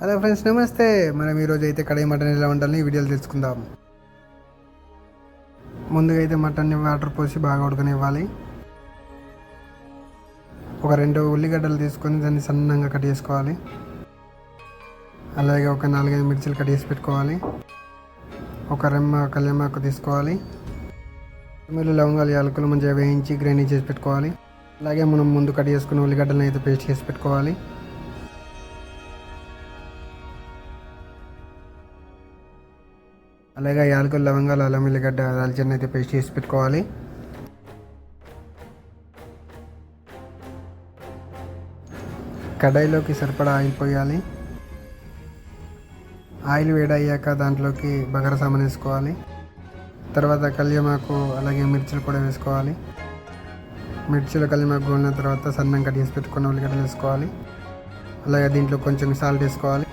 Hello friends నమస్తే. మనం ఈరోజు అయితే కడాయి మటన్ ఎలా వండాలని వీడియోలు తెలుసుకుందాం. ముందుగా అయితే మటన్ని వాటర్ పోసి బాగా ఉడకనివ్వాలి. ఒక రెండు ఉల్లిగడ్డలు తీసుకొని దాన్ని సన్నంగా కట్ చేసుకోవాలి. అలాగే ఒక నాలుగైదు మిర్చిలు కట్ చేసి పెట్టుకోవాలి. ఒక రెమ్మ కళ్యామాకు తీసుకోవాలి. మీరు లవంగాలు యాలకులు మంచిగా వేయించి గ్రైండింగ్ చేసి పెట్టుకోవాలి. అలాగే మనం ముందు కట్ చేసుకున్న ఉల్లిగడ్డలను అయితే పేస్ట్ చేసి పెట్టుకోవాలి. అలాగే యాలకులు లవంగాలు అల్లం ఎల్లిగడ్డ దాల్చిన అయితే పేస్ట్ చేసి పెట్టుకోవాలి. కడాయిలోకి సరిపడా ఆయిల్ పోయాలి. ఆయిల్ వేడయ్యాక దాంట్లోకి బగర సామాన్ వేసుకోవాలి. తర్వాత కళ్యమాకు అలాగే మిర్చిలు కూడా వేసుకోవాలి. మిర్చిలు కళ్యమాకు గోలిన తర్వాత సన్నం కట్ చేసి పెట్టుకున్న ఉల్లిగడ్డలు వేసుకోవాలి. అలాగే దీంట్లో కొంచెం సాల్ట్ వేసుకోవాలి.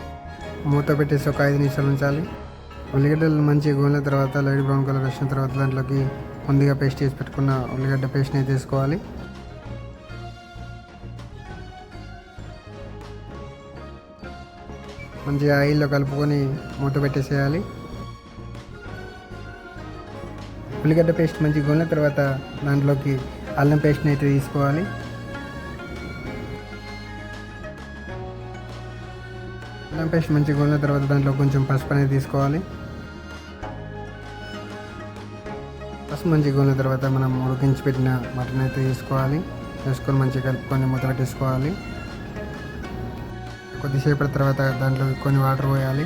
మూత పెట్టేసి ఒక ఐదు నిమిషాలు ఉంచాలి. ఉల్లిగడ్డలు మంచిగా గోలిన తర్వాత లైట్ బ్రౌన్ కలర్ వచ్చిన తర్వాత దాంట్లోకి ముందుగా పేస్ట్ చేసి పెట్టుకున్న ఉల్లిగడ్డ పేస్ట్ని అయితే మంచిగా ఆయిల్లో కలుపుకొని మూత పెట్టేసేయాలి. ఉల్లిగడ్డ పేస్ట్ మంచిగా గోలిన తర్వాత దాంట్లోకి అల్లం పేస్ట్ని అయితే తీసుకోవాలి. అల్లం పేస్ట్ మంచిగా గోలిన తర్వాత దాంట్లో కొంచెం పసుపు అనేది తీసుకోవాలి. పసుపు మంచిగా గోలిన తర్వాత మనం ఉడికించి పెట్టిన మటన్ అయితే తీసుకోవాలి వేసుకొని మంచిగా కలుపుకొని మూత పెట్టేసుకోవాలి. కొద్దిసేపటి తర్వాత దాంట్లో కొన్ని వాటర్ పోయాలి.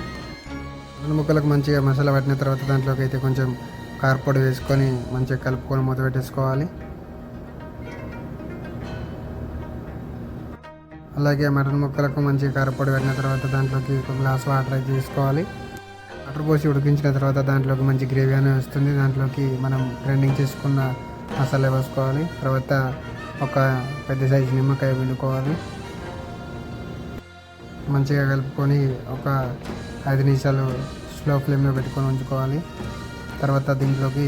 రెండు ముక్కలకు మంచిగా మసాలా పట్టిన తర్వాత దాంట్లోకి అయితే కొంచెం కారపొడి వేసుకొని మంచిగా కలుపుకొని మూత పెట్టేసుకోవాలి. అలాగే మటన్ ముక్కలకు మంచిగా కారపొడి పెట్టిన తర్వాత దాంట్లోకి ఒక గ్లాస్ వాటర్ అయితే తీసుకోవాలి వాటర్ పోసి ఉడికించిన తర్వాత దాంట్లోకి మంచి గ్రేవీ అనేది వస్తుంది. దాంట్లోకి మనం గ్రైండింగ్ చేసుకున్న మసాలా వేసుకోవాలి. తర్వాత ఒక పెద్ద సైజు నిమ్మకాయ పిండుకోవాలి. మంచిగా కలుపుకొని ఒక ఐదు నిమిషాలు స్లో ఫ్లేమ్లో పెట్టుకొని ఉంచుకోవాలి. తర్వాత దీంట్లోకి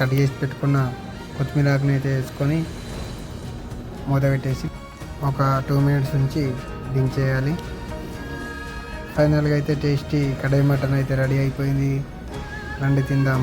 కట్ చేసి పెట్టుకున్న కొత్తిమీర ఆకుని అయితే వేసుకొని మూత పెట్టేసి ఒక టూ మినిట్స్ నుంచి దించేయాలి ఫైనల్గా అయితే టేస్టీ కడాయి మటన్ అయితే రెడీ అయిపోయింది. రండి తిందాం.